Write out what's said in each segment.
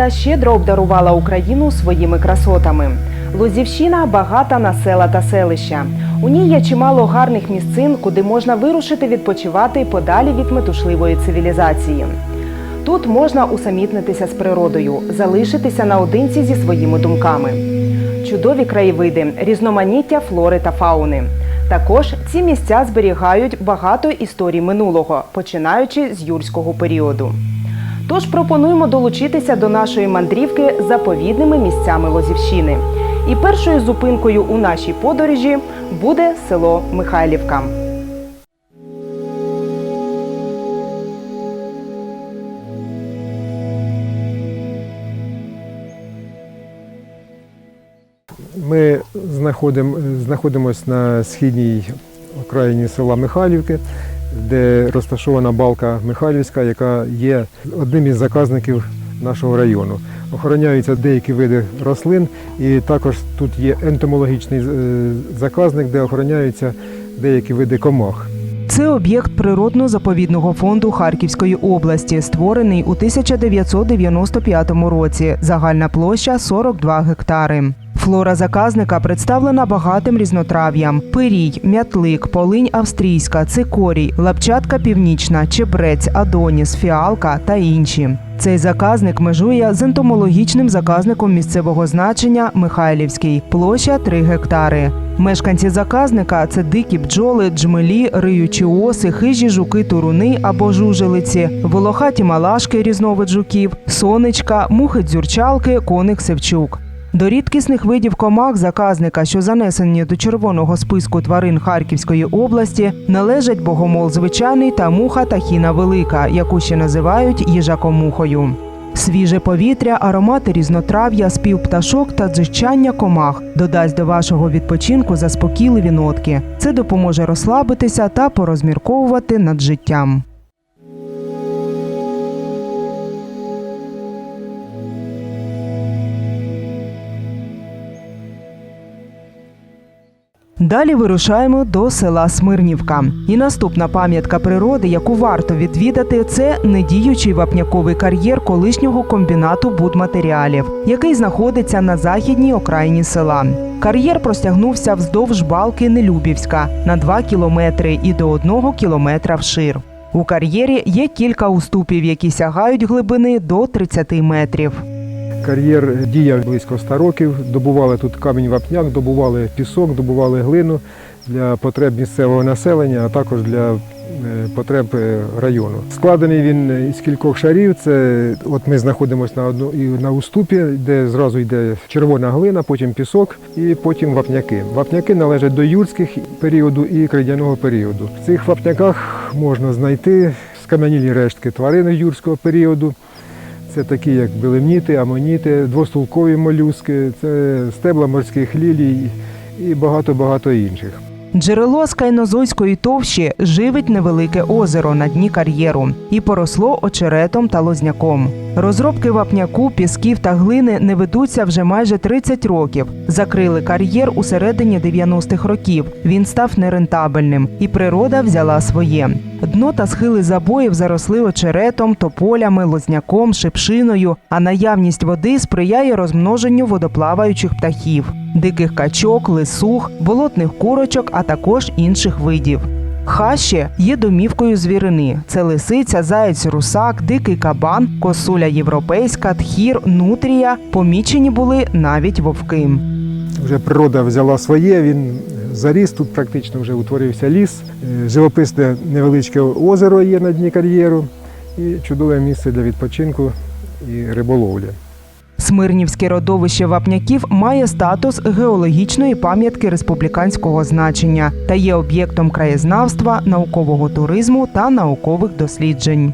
Природа щедро обдарувала Україну своїми красотами. Лозівщина багата на села та селища. У ній є чимало гарних місцин, куди можна вирушити відпочивати подалі від метушливої цивілізації. Тут можна усамітнитися з природою, залишитися наодинці зі своїми думками. Чудові краєвиди, різноманіття флори та фауни. Також ці місця зберігають багато історій минулого, починаючи з юрського періоду. Тож пропонуємо долучитися до нашої мандрівки заповідними місцями Лозівщини. І першою зупинкою у нашій подорожі буде село Михайлівка. Ми знаходимо, знаходимося на східній окраїні села Михайлівки, де розташована балка Михайлівська, яка є одним із заказників нашого району. Охороняються деякі види рослин, і також тут є ентомологічний е, заказник, де охороняються деякі види комах. Це об'єкт природно-заповідного фонду Харківської області, створений у 1995 році. Загальна площа 42 гектари. Флора заказника представлена багатим різнотрав'ям: пирій, мятлик, полинь австрійська, цикорій, лапчатка північна, чебрець, адоніс, фіалка та інші. Цей заказник межує з ентомологічним заказником місцевого значення Михайлівський, площа 3 гектари. Мешканці заказника це дикі бджоли, джмелі, риючі оси, хижі жуки, туруни або жужелиці, волохаті малашки різновид жуків, сонечка, мухи дзюрчалки, коник севчук. До рідкісних видів комах заказника, що занесені до червоного списку тварин Харківської області, належать богомол звичайний та муха тахіна велика, яку ще називають їжакомухою. Свіже повітря, аромати різнотрав'я, спів пташок та дзижчання комах додасть до вашого відпочинку заспокійливі нотки. Це допоможе розслабитися та порозмірковувати над життям. Далі вирушаємо до села Смирнівка. І наступна пам'ятка природи, яку варто відвідати, це недіючий вапняковий кар'єр колишнього комбінату будматеріалів, який знаходиться на західній окраїні села. Кар'єр простягнувся вздовж балки Нелюбівська на 2 кілометри і до 1 кілометра вшир. У кар'єрі є кілька уступів, які сягають глибини до 30 метрів. Кар'єр діяв близько 100 років. Добували тут камінь вапняк, добували пісок, добували глину для потреб місцевого населення, а також для е, потреб е, району. Складений він із кількох шарів. Це от ми знаходимося на одну на уступі, де зразу йде червона глина, потім пісок і потім вапняки. Вапняки належать до юрських періоду і крейдяного періоду. В цих вапняках можна знайти скам'янілі рештки тварин юрського періоду. Це такі, як белемніти, амоніти, двостулкові молюски, це стебла морських лілій і багато-багато інших. Джерело з Кайнозойської товщі живить невелике озеро на дні кар'єру і поросло очеретом та лозняком. Розробки вапняку, пісків та глини не ведуться вже майже 30 років. Закрили кар'єр у середині 90-х років. Він став нерентабельним, і природа взяла своє. Дно та схили забоїв заросли очеретом, тополями, лозняком, шипшиною, а наявність води сприяє розмноженню водоплаваючих птахів, диких качок, лисух, болотних курочок, а також інших видів. Хащі є домівкою звірини. Це лисиця, заєць, русак, дикий кабан, косуля європейська, тхір, нутрія. Помічені були навіть вовки. Вже природа взяла своє, він заріс, тут практично вже утворився ліс, Е, живописне невеличке озеро є на дні кар'єру і чудове місце для відпочинку і риболовлі. Смирнівське родовище вапняків має статус геологічної пам'ятки республіканського значення та є об'єктом краєзнавства, наукового туризму та наукових досліджень.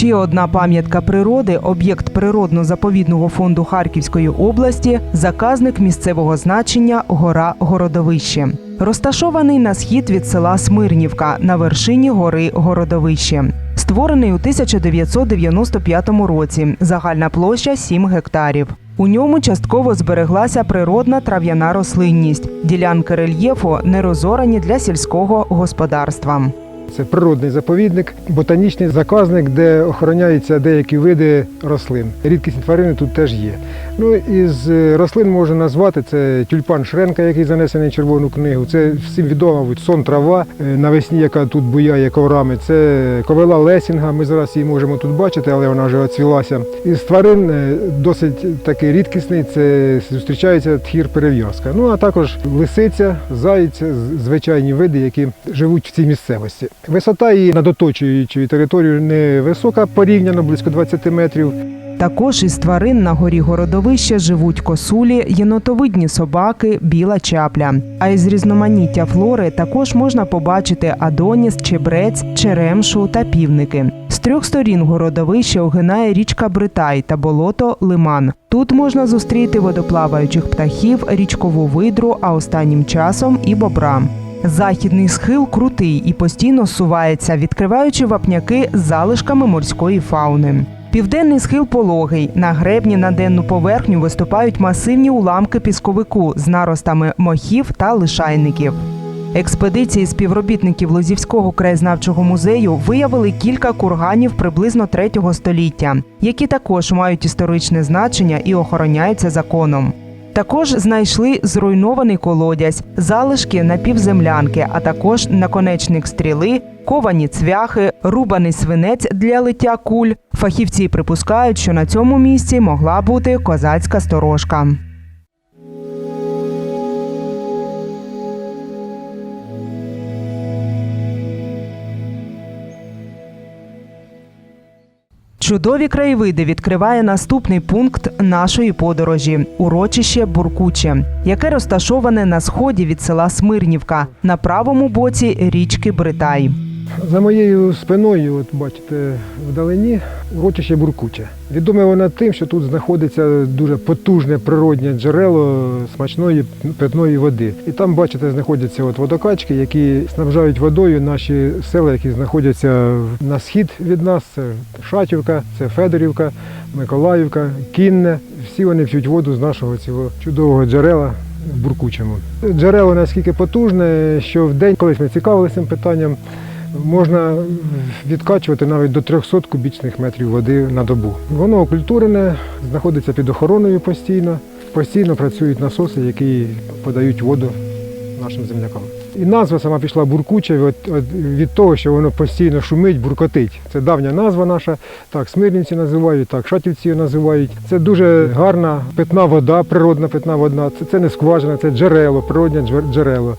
Ще одна пам'ятка природи, об'єкт природно-заповідного фонду Харківської області, заказник місцевого значення гора Городовище. Розташований на схід від села Смирнівка на вершині гори Городовище. створений у 1995 році. Загальна площа 7 гектарів. У ньому частково збереглася природна трав'яна рослинність. Ділянки рельєфу не розорані для сільського господарства. Це природний заповідник, ботанічний заказник, де охороняються деякі види рослин. Рідкісні тварини тут теж є. Ну із е, рослин можна назвати це тюльпан Шренка, який занесений в червону книгу. Це всім відома мабуть, сон трава е, навесні, яка тут буяє коврами. Це ковила Лесінга. Ми зараз її можемо тут бачити, але вона вже оцвілася. Із тварин е, досить такий рідкісний. Це зустрічається тхір перев'язка. Ну а також лисиця, заєць, звичайні види, які живуть в цій місцевості. Висота її над оточуючою територією невисока, порівняно близько 20 метрів. Також із тварин на горі городовища живуть косулі, єнотовидні собаки, біла чапля. А із різноманіття флори також можна побачити адоніс, чебрець, черемшу та півники. З трьох сторін городовища огинає річка Бритай та болото Лиман. Тут можна зустріти водоплаваючих птахів, річкову видру, а останнім часом і бобра. Західний схил крутий і постійно сувається, відкриваючи вапняки з залишками морської фауни. Південний схил пологий. На гребні на денну поверхню виступають масивні уламки пісковику з наростами мохів та лишайників. Експедиції співробітників Лозівського краєзнавчого музею виявили кілька курганів приблизно третього століття, які також мають історичне значення і охороняються законом. Також знайшли зруйнований колодязь, залишки напівземлянки, а також наконечник стріли, ковані цвяхи, рубаний свинець для лиття куль. Фахівці припускають, що на цьому місці могла бути козацька сторожка. Чудові краєвиди відкриває наступний пункт нашої подорожі урочище Буркуче, яке розташоване на сході від села Смирнівка на правому боці річки Бритай. За моєю спиною, от бачите, вдалині урочище Буркуче. Відоме воно тим, що тут знаходиться дуже потужне природне джерело смачної питної води. І там, бачите, знаходяться от водокачки, які снабжають водою наші села, які знаходяться на схід від нас. Це Шатівка, це Федорівка, Миколаївка, Кінне. Всі вони п'ють воду з нашого цього чудового джерела. Буркучому. Джерело наскільки потужне, що в день, колись ми цікавилися цим питанням, можна відкачувати навіть до 300 кубічних метрів води на добу. Воно окультурене, знаходиться під охороною постійно. Постійно працюють насоси, які подають воду нашим землякам. І назва сама пішла буркуче от, от, від того, що воно постійно шумить, буркотить. Це давня назва наша, так смирнівці називають, так шатівці називають. Це дуже гарна питна вода, природна питна вода. Це, це не скважина, це джерело, природне джер- джерело.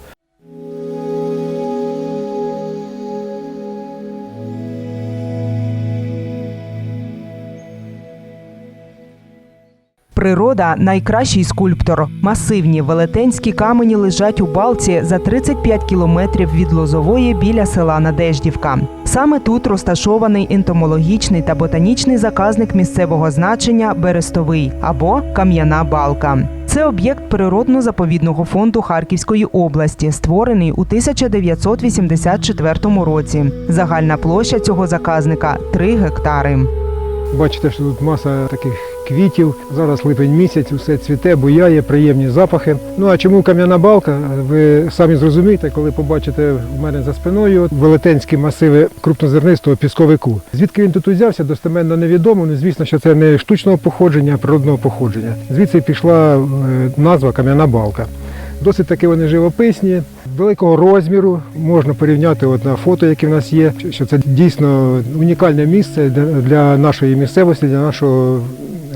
Природа найкращий скульптор. Масивні велетенські камені лежать у балці за 35 кілометрів від Лозової біля села Надеждівка. Саме тут розташований ентомологічний та ботанічний заказник місцевого значення Берестовий або Кам'яна балка. Це об'єкт природно-заповідного фонду Харківської області, створений у 1984 році. Загальна площа цього заказника 3 гектари. Бачите, що тут маса таких квітів. Зараз липень місяць, усе цвіте, буяє, приємні запахи. Ну а чому кам'яна балка? Ви самі зрозумієте, коли побачите в мене за спиною велетенські масиви крупнозернистого пісковику. Звідки він тут узявся, достеменно невідомо. Ну, звісно, що це не штучного походження, а природного походження. Звідси пішла е, назва кам'яна балка. Досить таки вони живописні, великого розміру. Можна порівняти от на фото, які в нас є, що це дійсно унікальне місце для нашої місцевості, для нашого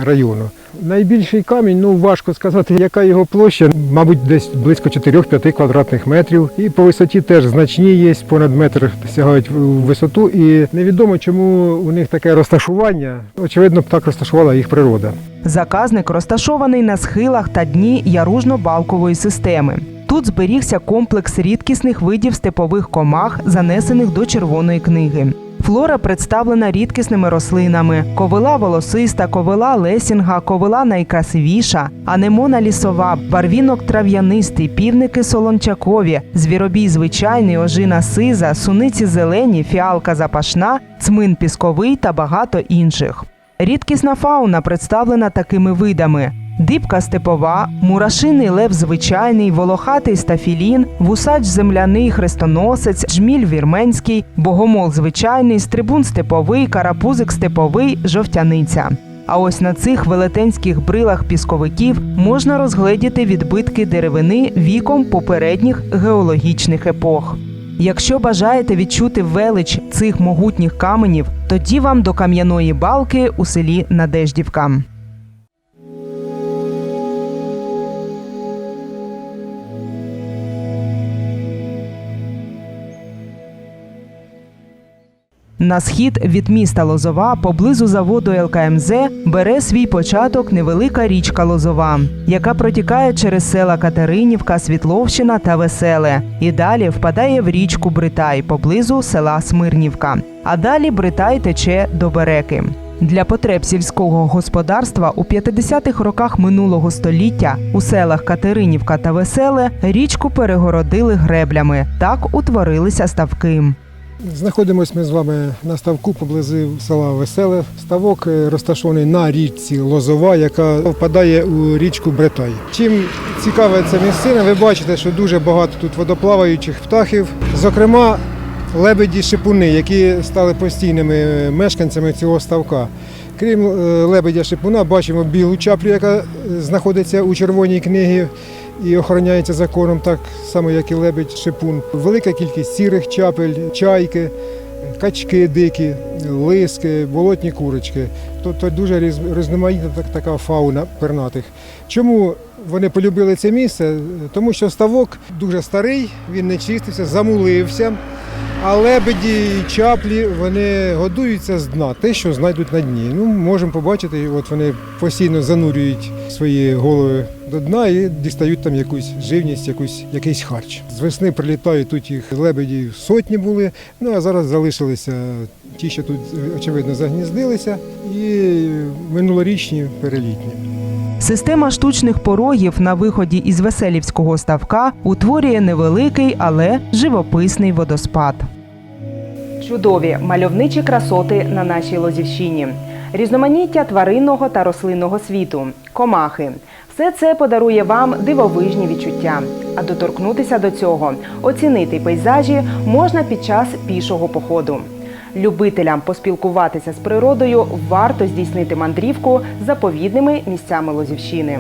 району. Найбільший камінь, ну важко сказати, яка його площа, мабуть, десь близько 4-5 квадратних метрів. І по висоті теж значні є, понад метр сягають висоту. І невідомо, чому у них таке розташування. Очевидно, так розташувала їх природа. Заказник розташований на схилах та дні яружно-балкової системи. Тут зберігся комплекс рідкісних видів степових комах, занесених до червоної книги. Флора представлена рідкісними рослинами: ковила волосиста, ковила лесінга, ковила найкрасивіша, анемона лісова, барвінок трав'янистий, півники солончакові, звіробій звичайний, ожина сиза, суниці зелені, фіалка запашна, цмин пісковий та багато інших. Рідкісна фауна представлена такими видами: дибка степова, мурашиний лев звичайний, волохатий стафілін, вусач земляний хрестоносець, жміль вірменський, богомол звичайний, стрибун степовий, карапузик степовий, жовтяниця. А ось на цих велетенських брилах пісковиків можна розгледіти відбитки деревини віком попередніх геологічних епох. Якщо бажаєте відчути велич цих могутніх каменів, тоді вам до кам'яної балки у селі Надеждівка. На схід від міста Лозова, поблизу заводу ЛКМЗ, бере свій початок невелика річка Лозова, яка протікає через села Катеринівка, Світловщина та Веселе, і далі впадає в річку Бритай поблизу села Смирнівка. А далі Бритай тече до Береки. Для потреб сільського господарства у 50-х роках минулого століття у селах Катеринівка та Веселе річку перегородили греблями. Так утворилися ставки. Знаходимося ми з вами на ставку поблизу села Веселе. Ставок е, розташований на річці Лозова, яка впадає у річку Бретай. Чим цікава ця місцина, ви бачите, що дуже багато тут водоплаваючих птахів, зокрема лебеді шипуни, які стали постійними е, мешканцями цього ставка. Крім е, лебедя шипуна, бачимо білу чаплю, яка знаходиться у червоній книгі і охороняється законом, так само, як і лебедь шипун. Велика кількість сірих чапель, чайки, качки дикі, лиски, болотні курочки. Тобто дуже різ- різноманітна так- така фауна пернатих. Чому вони полюбили це місце? Тому що ставок дуже старий, він не чистився, замулився. А лебеді і чаплі вони годуються з дна, те, що знайдуть на дні. Ну, можемо побачити, от вони постійно занурюють свої голови до дна і дістають там якусь живність, якусь, якийсь харч. З весни прилітають тут їх лебеді сотні були, ну а зараз залишилися ті, що тут, очевидно, загніздилися, і минулорічні перелітні. Система штучних порогів на виході із Веселівського ставка утворює невеликий, але живописний водоспад. Чудові мальовничі красоти на нашій Лозівщині, різноманіття тваринного та рослинного світу, комахи. Все це подарує вам дивовижні відчуття. А доторкнутися до цього, оцінити пейзажі можна під час пішого походу. Любителям поспілкуватися з природою варто здійснити мандрівку заповідними місцями Лозівщини.